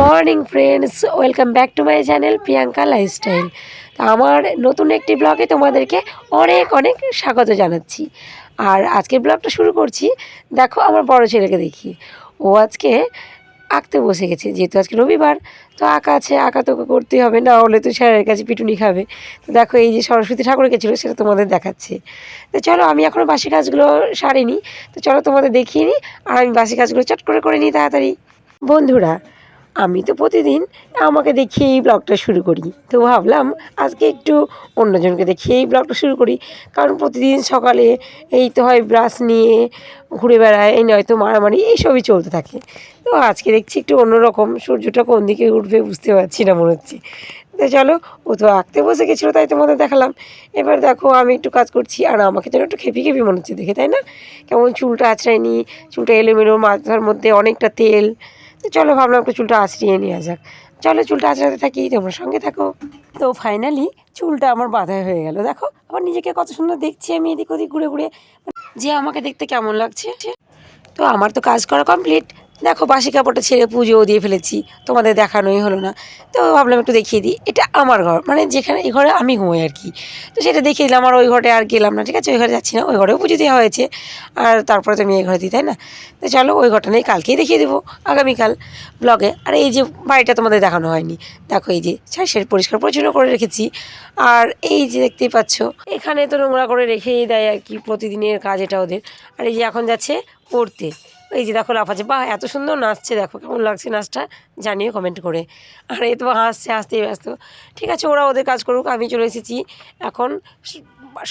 Morning friends, welcome back to my channel Priyanka lifestyle. তো আমার নতুন একটি ব্লগে তোমাদেরকে অনেক অনেক স্বাগত জানাচ্ছি। আর আজকের ব্লগটা শুরু করছি, দেখো আমার বড় ছেলেকে দেখি। ও আজকে আঁকতে বসে গেছে, যেহেতু আজকে রবিবার, তো আঁকা আছে, আঁকা তোকে করতেই হবে, না হলে তো স্যারের কাছে পিটুনি খাবে। তো দেখো এই যে সরস্বতী ঠাকুর গেছিল, সেটা তোমাদের দেখাচ্ছে। তো চলো আমি এখনও বাসি কাজগুলো সারিনি, তো চলো তোমাদের দেখিয়ে নিই, আর আমি বাসি কাজগুলো চট করে করে নিই তাড়াতাড়ি। বন্ধুরা আমি তো প্রতিদিন আমাকে দেখিয়ে এই ব্লগটা শুরু করি। তো ভাবলাম আজকে একটু অন্যজনকে দেখিয়ে এই ব্লগটা শুরু করি। কারণ প্রতিদিন সকালে এই তো হয় ব্রাশ নিয়ে ঘুরে বেড়ায়, এই নয়তো মারামারি, এইসবই চলতে থাকে। তো আজকে দেখছি একটু অন্যরকম, সূর্যটা কোন দিকে উঠবে বুঝতে পারছি না মনে হচ্ছে। তো চলো, ও তো আঁকতে বসে গেছিল, তাই তোমাদের দেখালাম। এবার দেখো, আমি একটু কাজ করছি, আর আমাকে যেন একটু খেপি খেপি মনে হচ্ছে দেখে, তাই না? কেমন চুলটা আঁচড়ায়নি চুলটা এলোমেলো, মাথার মধ্যে অনেকটা তেল। তো চলো ভাবলাম একটু চুলটা আঁচড়িয়ে নেওয়া যাক। চলো চুলটা আঁচড়াতে থাকি, তোমরা সঙ্গে থাকো। তো ফাইনালি চুলটা আমার বাঁধা হয়ে গেল। দেখো, আবার নিজেকে কত সুন্দর দেখছি আমি এদিক ওদিক ঘুরে ঘুরে। যে আমাকে দেখতে কেমন লাগছে। তো আমার তো কাজ করা কমপ্লিট দেখো বাসি কাপড়টা ছেড়ে পুজোও দিয়ে ফেলেছি, তোমাদের দেখানোই হলো না। তো ভাবলাম একটু দেখিয়ে দিই, এটা আমার ঘর মানে যেখানে, এই ঘরে আমি ঘুমোই আর কি। তো সেটা দেখিয়ে দিলাম, আর ওই ঘরে আর গেলাম না, ঠিক আছে? ওই ঘরে যাচ্ছি না, ওই ঘরেও পুজো দেওয়া হয়েছে, আর তারপরে তো আমি এই ঘরে দিই, তাই না? তো চলো, ওই ঘরটা নেই, কালকেই দেখিয়ে দেবো, আগামীকাল ব্লগে। আর এই যে বাড়িটা তোমাদের দেখানো হয়নি, দেখো এই যে ছাইসের পরিষ্কার পরিচ্ছন্ন করে রেখেছি, আর এই যে দেখতেই পাচ্ছ, এখানে তো নোংরা করে রেখেই দেয় আর কি প্রতিদিনের কাজ এটা ওদের। আর এই যে এখন যাচ্ছে পড়তে এই যে দেখো লাফাচ্ছে বাহ, এত সুন্দর নাচছে দেখো, কেমন লাগছে নাচটা, জানিও কমেন্ট করে। আর এই তো হাসছে হাসতেই ব্যস্ত। ঠিক আছে, ওরা ওদের কাজ করুক, আমি চলে এসেছি এখন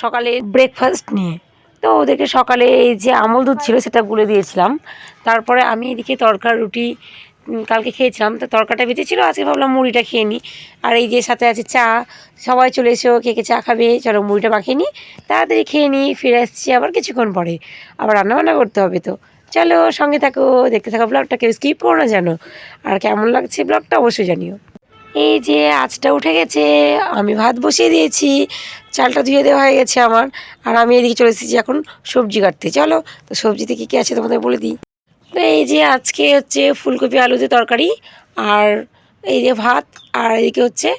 সকালে ব্রেকফাস্ট নিয়ে। তো ওদেরকে সকালে এই যে আমল দুধ ছিল সেটা গুলে দিয়েছিলাম। তারপরে আমি এদিকে তরকার রুটি কালকে খেয়েছিলাম। তো তরকাটা বেঁচেছিলো আজকে ভাবলাম মুড়িটা খেয়ে নিই। আর এই যে সাথে আছে চা, সবাই চলে এসেও কে কে চা খাবে, চলো মুড়িটা মাখিয়ে নিই। তাড়াতাড়ি খেয়ে নিই, ফিরে আসছি আবার কিছুক্ষণ পরে। আবার রান্নাবান্না করতে হবে তো। চলো, সঙ্গে থাকো, দেখতে থাকো ব্লগটা কেউ স্কিপ করো না জানো। আর কেমন লাগছে ব্লগটা অবশ্যই জানিও। এই যে আজটা উঠে গেছে, আমি ভাত বসিয়ে দিয়েছি, চালটা ধুয়ে দেওয়া হয়ে গেছে আমার। আর আমি এদিকে চলে এসেছি এখন সবজি কাটতে। চলো, তো সবজিতে কী কী আছে তোমাদের বলে দিই। তো এই যে আজকে হচ্ছে ফুলকপি, আলুতে তরকারি আর এই যে ভাত আর এদিকে হচ্ছে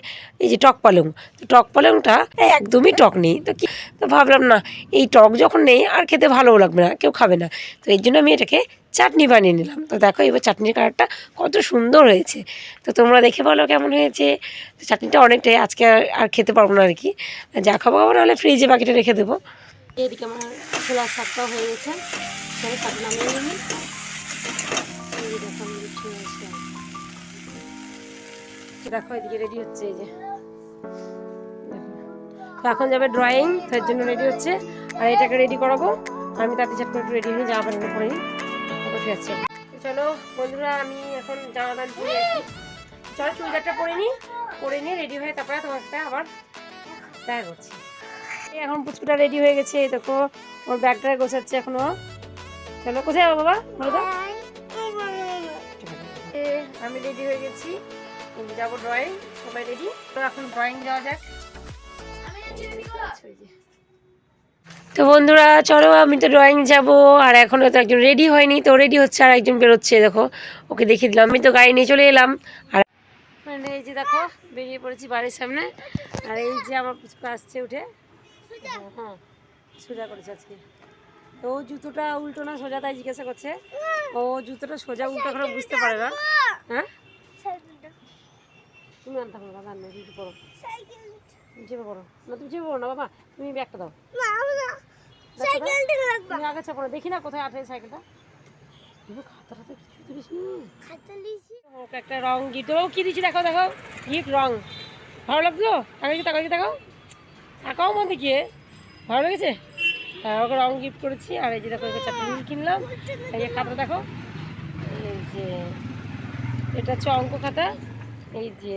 এই যে টক পালং। টক পালংটা একদমই টক নেই। তো কি তো ভাবলাম না, এই টক যখন নেই আর খেতে ভালোও লাগবে না, কেউ খাবে না। তো এর জন্য আমি এটাকে চাটনি বানিয়ে নিলাম। তো দেখো এবার চাটনির কালারটা কত সুন্দর হয়েছে। তো তোমরা দেখে বলো কেমন হয়েছে। চাটনিটা অনেকটাই আজকে আর খেতে পারব না আর কি। যা খাব খাব, নাহলে ফ্রিজে বাকিটা রেখে দেবো। এদিকে আমার ছোলার শাকটাও হয়ে গেছে। দেখো এদিকে রেডি হচ্ছে এই যে। তো এখন যাবে ড্রয়িং তার জন্য রেডি হচ্ছে। আর এটাকে রেডি করাবো। আমি তাতে চাট করে একটু রেডি হয়ে জামা প্যান্ট পরে নিই। তারপর ফিরছে চলো বন্ধুরা আমি এখন জামা প্যান্ট পরে চলো চুড়িদারটা পরে নিই। পরে নিয়ে রেডি হয়ে তারপরে তোমার সাথে আবার দেখা করছি। এই এখন পুচকুটা রেডি হয়ে গেছে দেখো। ওর ব্যাগটা গোছাচ্ছে এখনও। চলো কোথায় যাব বাবা? বলো তো? আমি রেডি হয়ে গেছি। যাব ড্রয়িং সবাই রেডি তো এখন ড্রয়িং যাওয়া যাক। তো বন্ধুরা চলো আমি তো ড্রয়িং যাব আর এখনও তো একজন রেডি হয়নি তো রেডি হচ্ছে আর একজন বেরোচ্ছে দেখো ওকে দেখিয়ে দিলাম। আমি তো গাড়ি নিয়ে চলে এলাম। আর মানে এই যে দেখো বেরিয়ে পড়েছি বাড়ির সামনে। আর এই যে আমার পুচকু আসছে উঠে। হ্যাঁ সোজা করেছে আজকে। তো ও জুতোটা উল্টো না সোজা তাই জিজ্ঞাসা করছে। ও জুতোটা সোজা উল্টো করে বুঝতে পারে না। হ্যাঁ? তুমি আনতে পারো বাবা আনবে তুমি তুমি চেপে পড়ো। না তুমি চেপে পড়ো না বাবা তুমি ব্যাগটা দাও। তুমি আগে চাপো না দেখি না কোথায় আঠে সাইকেলটা। খাতাটাতে কিছু একটা রং গিফট ও কি দিচ্ছি দেখো দেখো। রং। ভালো লাগল? আগে কি তাকাও কি তাকাও। তাকাও মধ্যে গিয়ে ভালো লেগেছে? হ্যাঁ ওকে রং গিফট করেছি। আর এই যে দেখো চারটে কিনলাম। এই যে খাতা দেখো। এই যে এটা হচ্ছে অঙ্ক খাতা। এই যে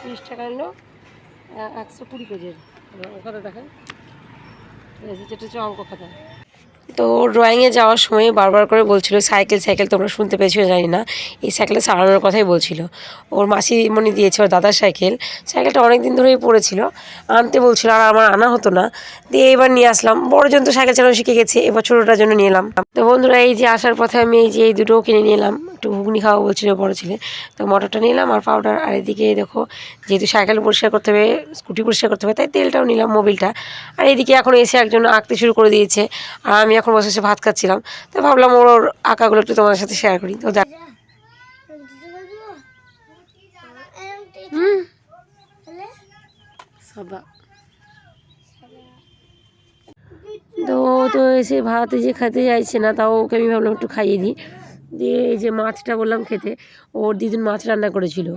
তিরিশ টাকা নিল একশো কুড়ি কেজির। খাতা দেখেন। এই যে যেটা হচ্ছে অঙ্ক খাতা। তো ড্রয়িংয়ে যাওয়ার সময় বারবার করে বলছিল, সাইকেল সাইকেল, তোমরা শুনতে পেয়েছ জানি না। এই সাইকেলটা সারানোর কথাই বলছিল। ওর মাসি মনে দিয়েছে, ওর দাদার সাইকেল। সাইকেলটা অনেক দিন ধরেই পড়েছিল। আনতে বলছিল, আর আমার আনা হতো না। দিয়ে এবার নিয়ে আসলাম। বড়জন তো সাইকেল চালানো শিখে গেছে এবার ছোটোটার জন্য নিয়ে এলাম। তো বন্ধুরা, এই যে আসার পথে আমি এই যে এই দুটোও কিনে নিয়ে এলাম। একটু ঘুগনি খাওয়া বলছিল বড় ছেলে। তো মটরটা নিলাম আর পাউডার আর এদিকে দেখো, যেহেতু সাইকেল পরিষ্কার করতে হবে, স্কুটি পরিষ্কার করতে হবে, তাই তেলটাও নিলাম মোবিলটা আর এদিকে এখন এসে একজন আঁকতে শুরু করে দিয়েছে। আর আমি এখন বসে ভাত খাচ্ছিলাম। তো ভাবলাম ওর আঁকাগুলো একটু তোমাদের সাথে শেয়ার করি। তো দেখ। তো তো এসে ভাত যে খেতে চাইছে না, তাও ওকে আমি ভাবলাম একটু খাইয়ে দিই। দিয়ে এই যে মাছটা বললাম খেতে, ওর দিদুন মাছ রান্না করেছিল।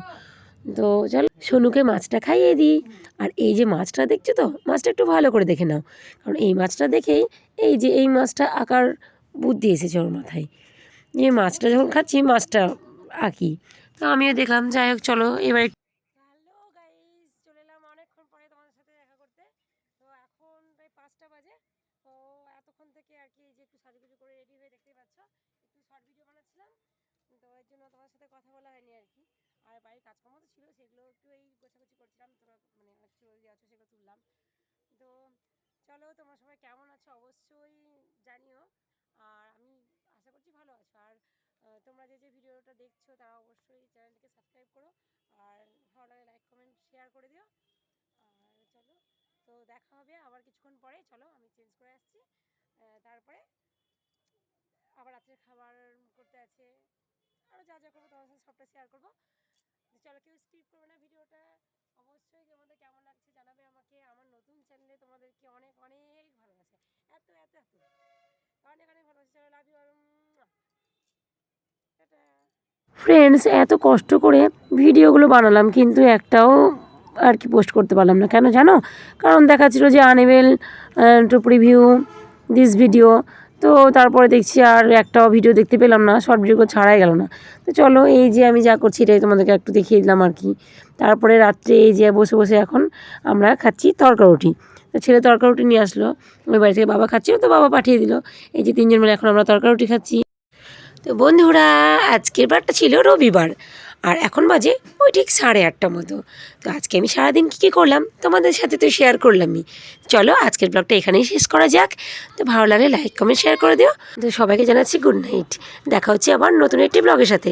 তো চল, সোনুকে মাছটা খাইয়ে দিই। আর এই যে মাছটা দেখছ তো, মাছটা একটু ভালো করে দেখে নাও। কারণ এই মাছটা দেখেই এই যে এই মাছটা আঁকার বুদ্ধি এসেছে ওর মাথায়। যে মাছটা যখন খাচ্ছি, মাছটা আঁকি। তো আমিও দেখলাম, যাই হোক, চলো, এবার কথা বলা হয়নি আর কি। আর বাড়ির কাজকর্ম তো ছিল, সেগুলো একটু এই গোছাগুছি করছিলাম তোমরা মানে অনেক চুল আছো সেগুলো তুললাম। তো চলো, তোমরা সবাই কেমন আছো অবশ্যই জানিও। আর আমি আশা করছি ভালো আছো। আর তোমরা যে যে ভিডিওটা দেখছ, তারা অবশ্যই চ্যানেলটিকে সাবস্ক্রাইব করো। আর ভালো লাগলে লাইক, কমেন্ট, শেয়ার করে দিও। আর চলো, তো দেখা হবে আবার কিছুক্ষণ পরে। চলো, আমি চেঞ্জ করে আসছি। তারপরে আবার রাত্রের খাবার করতে আছে। আরও যা যা করব তোমার সাথে সবটা শেয়ার করব। চলো কেউ স্কিপ করবে না ভিডিওটা। অবশ্যই তোমাদের কেমন লাগছে জানাবে আমাকে। আমার নতুন চ্যানেলে তোমাদেরকে অনেক অনেক ভালোবাসে। এত এত এত। অনেক অনেক ভালোবাসে। চলো লাভ ইউ ফ্রেন্ডস এত কষ্ট করে ভিডিওগুলো বানালাম, কিন্তু একটাও আর কি পোস্ট করতে পারলাম না। কেন জানো? কারণ দেখাচ্ছিল যে unable to preview this video তো তারপরে দেখছি আর একটাও ভিডিও দেখতে পেলাম না শর্ট ভিডিও ছাড়াই গেল না। তো চলো, এই যে আমি যা করছি এটাই তোমাদেরকে একটু দেখিয়ে দিলাম আর কি। তারপরে রাত্রে এই যে বসে বসে এখন আমরা খাচ্ছি তরকা রুটি তো ছেলে তরকা রুটি নিয়ে আসলো, ওই বাড়ি থেকে বাবা খাচ্ছিল, তো বাবা পাঠিয়ে দিল। এই যে তিনজন মিলে এখন আমরা তরকা রুটি খাচ্ছি। তো বন্ধুরা, আজকের বারটা ছিল রবিবার। আর এখন বাজে, ওই ঠিক সাড়ে আটটা মতো। তো আজকে আমি সারাদিন কী কী করলাম, তোমাদের সাথে তো শেয়ার করলামই। চলো আজকের ব্লগটা এখানেই শেষ করা যাক। তো ভালো লাগলে লাইক কমেন্ট শেয়ার করে দিও। তো সবাইকে জানাচ্ছি গুড নাইট দেখা হচ্ছে আবার নতুন একটি ব্লগের সাথে।